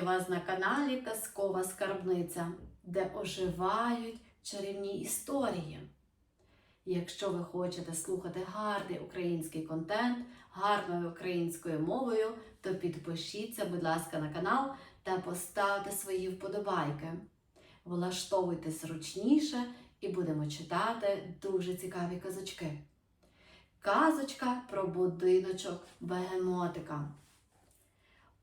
вас на каналі Казкова Скарбниця, де оживають чарівні історії. Якщо ви хочете слухати гарний український контент гарною українською мовою, то підпишіться, будь ласка, на канал та поставте свої вподобайки. Влаштовуйтесь зручніше і будемо читати дуже цікаві казочки. Казочка про будиночок бегемотика.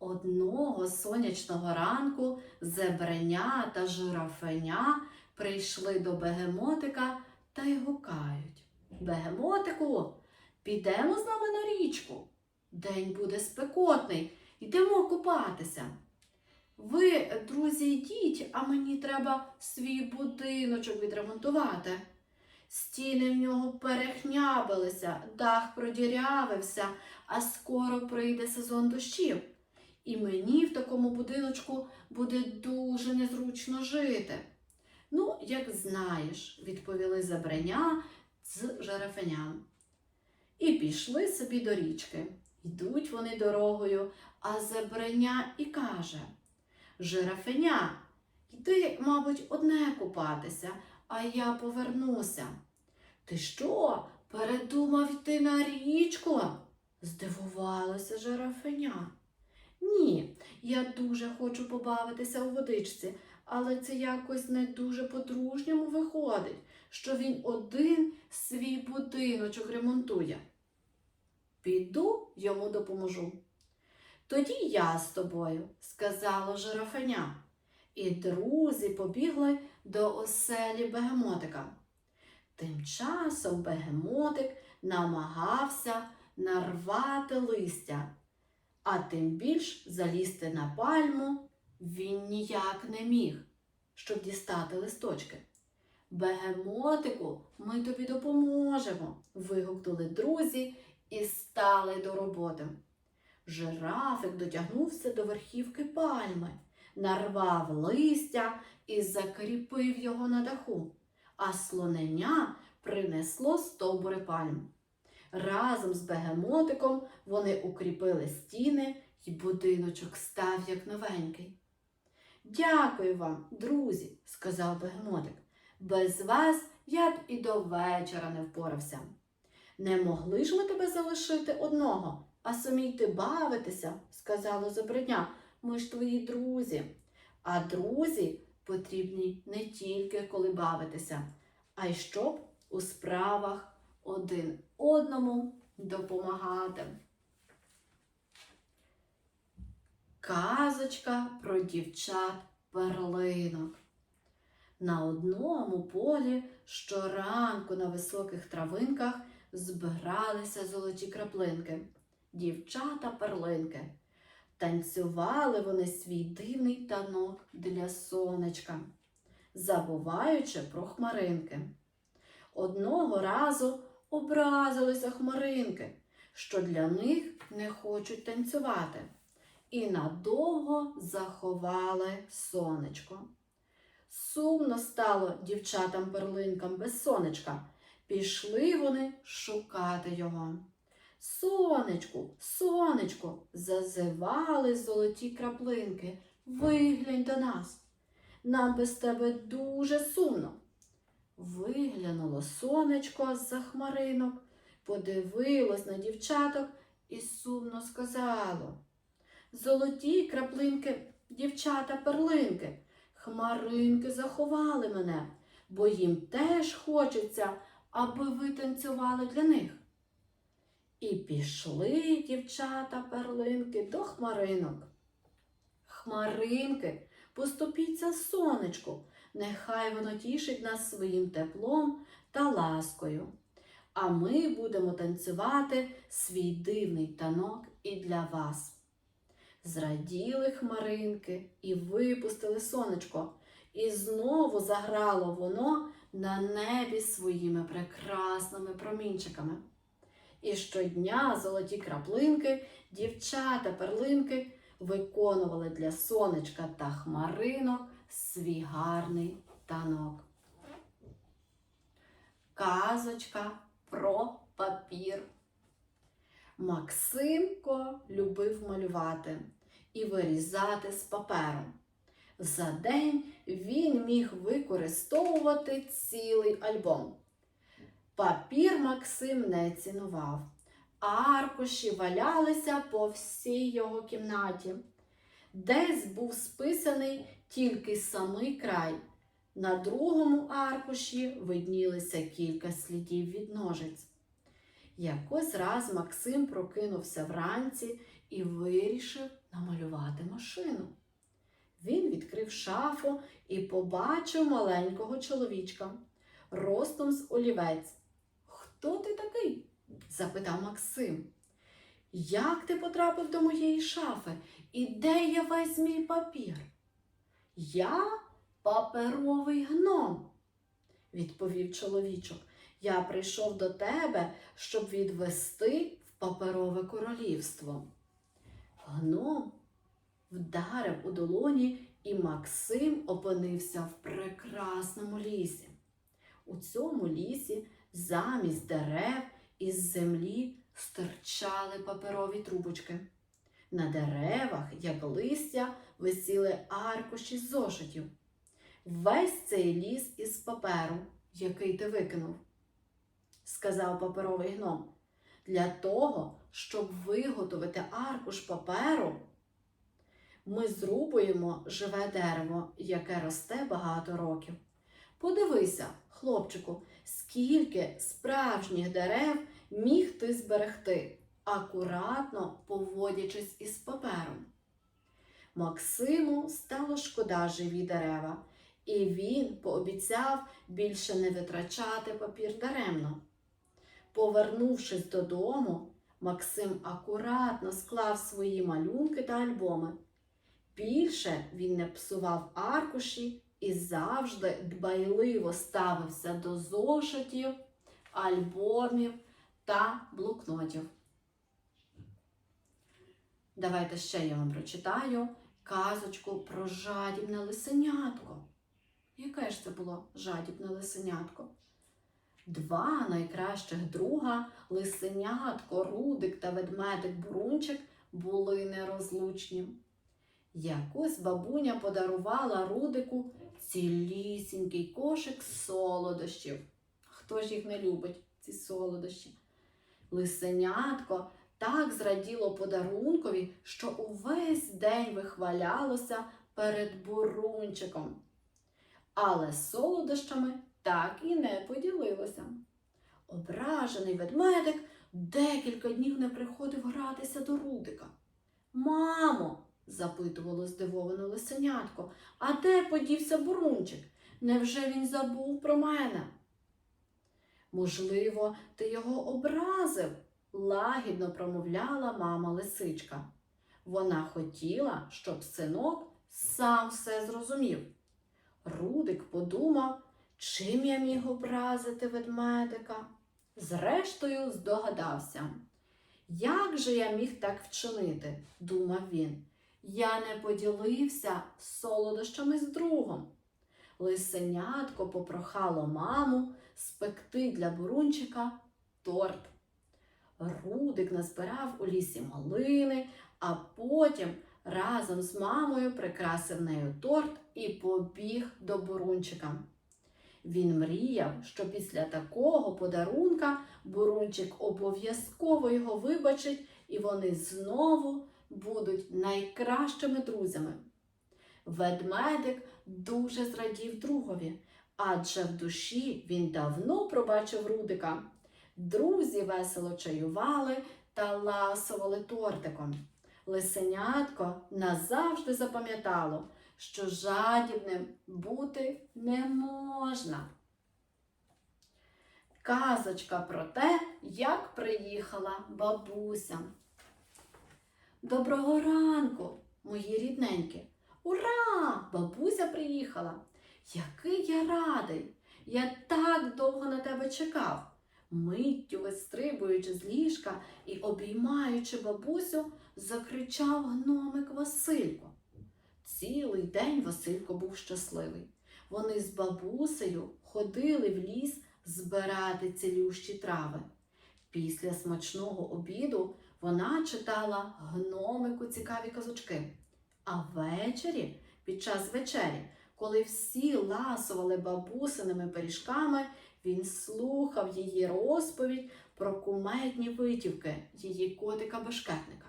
Одного сонячного ранку зебреня та жирафеня прийшли до бегемотика та й гукають. Бегемотику, підемо з нами на річку. День буде спекотний, йдемо купатися. Ви, друзі, йдіть, а мені треба свій будиночок відремонтувати. Стіни в нього перехнябилися, дах продірявився, а скоро прийде сезон дощів. І мені в такому будиночку буде дуже незручно жити. Ну, як знаєш, відповіли забрання з жерефеням. І пішли собі до річки. Йдуть вони дорогою, а забрання і каже Жирафеня, йди, мабуть, одне купатися, а я повернуся. Ти що, передумав йти на річку? здивувалося жирафеня. Ні, я дуже хочу побавитися у водичці, але це якось не дуже по-дружньому виходить, що він один свій будиночок ремонтує. Піду йому допоможу. Тоді я з тобою, сказало жирафеня, і друзі побігли до оселі бегемотика. Тим часом бегемотик намагався нарвати листя, а тим більш залізти на пальму він ніяк не міг, щоб дістати листочки. Бегемотику, ми тобі допоможемо. вигукнули друзі і стали до роботи. Жирафик дотягнувся до верхівки пальми, нарвав листя і закріпив його на даху, а слонення принесло стовбури пальм. Разом з бегемотиком вони укріпили стіни, і будиночок став як новенький. Дякую вам, друзі, сказав бегемотик. Без вас я б і до вечора не впорався. Не могли ж ми тебе залишити одного, а самі йти бавитися, сказало забродня. Ми ж твої друзі. А друзі потрібні не тільки коли бавитися, а й щоб у справах один одному допомагати. Казочка про дівчат перлинок. На одному полі щоранку на високих травинках збиралися золоті краплинки, дівчата перлинки. Танцювали вони свій дивний танок для сонечка, забуваючи про хмаринки. Одного разу образилися хмаринки, що для них не хочуть танцювати, і надовго заховали сонечко. Сумно стало дівчатам-перлинкам без сонечка. Пішли вони шукати його. Сонечку, сонечку, зазивали золоті краплинки. Виглянь до нас. Нам без тебе дуже сумно. Виглянуло сонечко з-за хмаринок, подивилось на дівчаток і сумно сказало. Золоті краплинки, дівчата перлинки, хмаринки заховали мене, бо їм теж хочеться, аби ви танцювали для них. І пішли дівчата перлинки до хмаринок. Хмаринки, поступіться сонечку, нехай воно тішить нас своїм теплом та ласкою. А ми будемо танцювати свій дивний танок і для вас. Зраділи хмаринки і випустили сонечко, і знову заграло воно на небі своїми прекрасними промінчиками. І щодня золоті краплинки, дівчата перлинки виконували для сонечка та хмаринок свій гарний танок. Казочка про папір. Максимко любив малювати і вирізати з паперу. За день він міг використовувати цілий альбом. Папір Максим не цінував. Аркуші валялися по всій його кімнаті. Десь був списаний тільки самий край. На другому аркуші виднілися кілька слідів від ножиць. Якось раз Максим прокинувся вранці і вирішив намалювати машину. Він відкрив шафу і побачив маленького чоловічка ростом з олівець. Хто ти такий? запитав Максим. Як ти потрапив до моєї шафи? І де є весь мій папір? Я паперовий гном, відповів чоловічок. Я прийшов до тебе, щоб відвести в паперове королівство. Гном вдарив у долоні, і Максим опинився в прекрасному лісі. У цьому лісі замість дерев із землі стирчали паперові трубочки. На деревах, як листя, висіли аркуші зошитів. Весь цей ліс із паперу, який ти викинув, сказав паперовий гном. Для того, щоб виготовити аркуш паперу, ми зрубуємо живе дерево, яке росте багато років. Подивися, хлопчику, скільки справжніх дерев міг ти зберегти, акуратно поводячись із папером. Максиму стало шкода живі дерева, і він пообіцяв більше не витрачати папір даремно. Повернувшись додому, Максим акуратно склав свої малюнки та альбоми. Більше він не псував аркуші і завжди дбайливо ставився до зошитів, альбомів та блокнотів. Давайте ще я вам прочитаю казочку про жадібне лисенятко. Яке ж це було жадібне лисенятко? Два найкращих друга лисенятко, Рудик та ведмедик Бурунчик були нерозлучні. Якось бабуня подарувала Рудику цілісінький кошик солодощів. Хто ж їх не любить, ці солодощі? Лисенятко так зраділо подарункові, що увесь день вихвалялося перед бурунчиком. Але солодощами так і не поділилося. Ображений ведмедик декілька днів не приходив гратися до Рудика. Мамо, запитувало здивовано лисенятко, а де подівся бурунчик? Невже він забув про мене? Можливо, ти його образив, лагідно промовляла мама лисичка. Вона хотіла, щоб синок сам все зрозумів. Рудик подумав, чим я міг образити ведмедика. Зрештою, здогадався. Як же я міг так вчинити? думав він. Я не поділився солодощами з другом. Лисенятко попрохало маму спекти для бурунчика торт. Рудик назбирав у лісі малини, а потім разом з мамою прикрасив нею торт і побіг до бурунчика. Він мріяв, що після такого подарунка бурунчик обов'язково його вибачить, і вони знову будуть найкращими друзями. Ведмедик дуже зрадів другові, адже в душі він давно пробачив Рудика. Друзі весело чаювали та ласували тортиком. Лисенятко назавжди запам'ятало, що жадібним бути не можна. Казочка про те, як приїхала бабуся. Доброго ранку, мої рідненькі. Ура! Бабуся приїхала. Який я радий! Я так довго на тебе чекав. Миттю вистрибуючи з ліжка і обіймаючи бабусю, закричав гномик Василько. Цілий день Василько був щасливий. Вони з бабусею ходили в ліс збирати цілющі трави. Після смачного обіду вона читала гномику цікаві казочки. А ввечері, під час вечері, коли всі ласували бабусиними пиріжками, він слухав її розповідь про кумедні витівки її котика-бешкетника.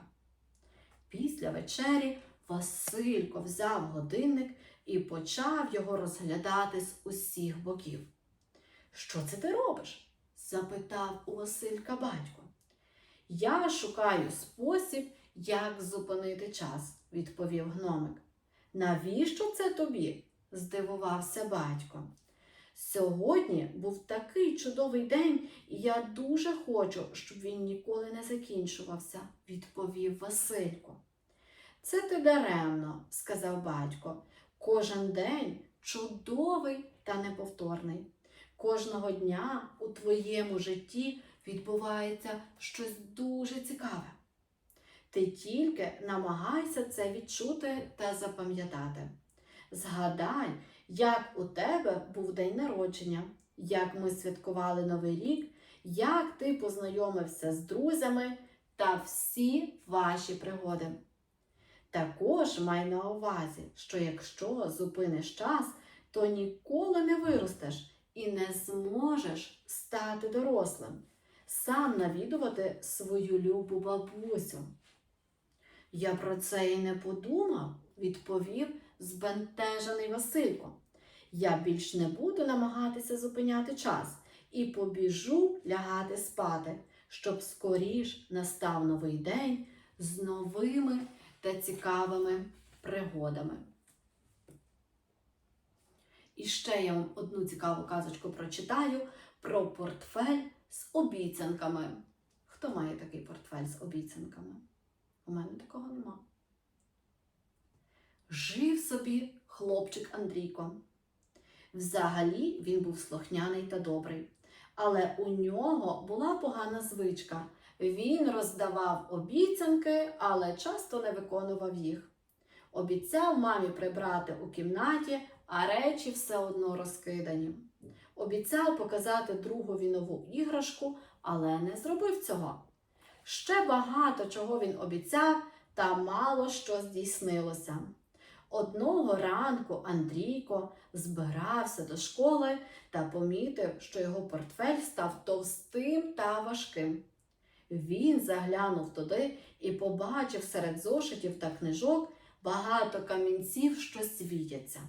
Після вечері Василько взяв годинник і почав його розглядати з усіх боків. Що це ти робиш? запитав у Василька батько. Я шукаю спосіб, як зупинити час, відповів гномик. Навіщо це тобі? здивувався батько. Сьогодні був такий чудовий день, і я дуже хочу, щоб він ніколи не закінчувався, відповів Василько. Це ти даремно, сказав батько. Кожен день чудовий та неповторний. Кожного дня у твоєму житті відбувається щось дуже цікаве. Ти тільки намагайся це відчути та запам'ятати. Згадай, як у тебе був день народження, як ми святкували Новий рік, як ти познайомився з друзями та всі ваші пригоди. Також май на увазі, що якщо зупиниш час, то ніколи не виростеш і не зможеш стати дорослим, сам навідувати свою любу бабусю. Я про це і не подумав, відповів збентежений Василько. Я більш не буду намагатися зупиняти час і побіжу лягати спати, щоб скоріш настав новий день з новими та цікавими пригодами. І ще я вам одну цікаву казочку прочитаю про портфель з обіцянками. Хто має такий портфель з обіцянками? У мене такого нема. Жив собі хлопчик Андрійко. Взагалі він був слухняний та добрий, але у нього була погана звичка. Він роздавав обіцянки, але часто не виконував їх. Обіцяв мамі прибрати у кімнаті, а речі все одно розкидані. Обіцяв показати другові нову іграшку, але не зробив цього. Ще багато чого він обіцяв, та мало що здійснилося. Одного ранку Андрійко збирався до школи та помітив, що його портфель став товстим та важким. Він заглянув туди і побачив серед зошитів та книжок багато камінців, що світяться.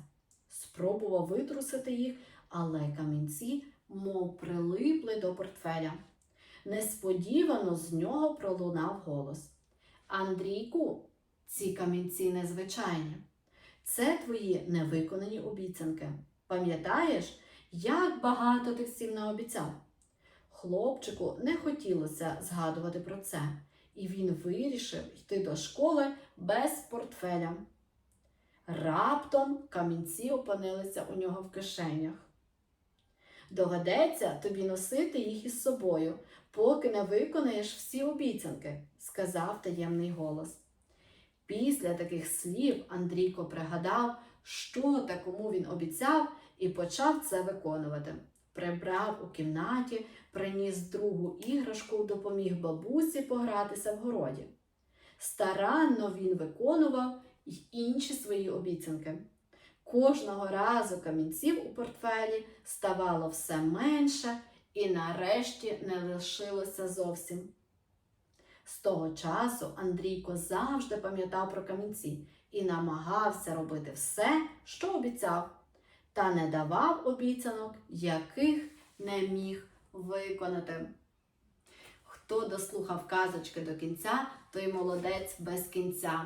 Спробував витрусити їх, але камінці, мов прилипли до портфеля. Несподівано з нього пролунав голос. Андрійку, ці камінці незвичайні. Це твої невиконані обіцянки. Пам'ятаєш, як багато ти всім наобіцяв? Хлопчику не хотілося згадувати про це, і він вирішив йти до школи без портфеля. Раптом камінці опинилися у нього в кишенях. Доведеться тобі носити їх із собою, поки не виконаєш всі обіцянки, сказав таємний голос. Після таких слів Андрійко пригадав, що та кому він обіцяв, і почав це виконувати. Прибрав у кімнаті, приніс другу іграшку, допоміг бабусі погратися в городі. Старанно він виконував й інші свої обіцянки. Кожного разу камінців у портфелі ставало все менше і нарешті не лишилося зовсім. З того часу Андрійко завжди пам'ятав про камінці і намагався робити все, що обіцяв, та не давав обіцянок, яких не міг виконати. Хто дослухав казочки до кінця, той молодець без кінця.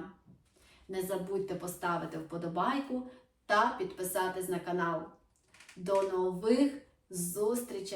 Не забудьте поставити вподобайку та підписатись на канал. До нових зустрічей!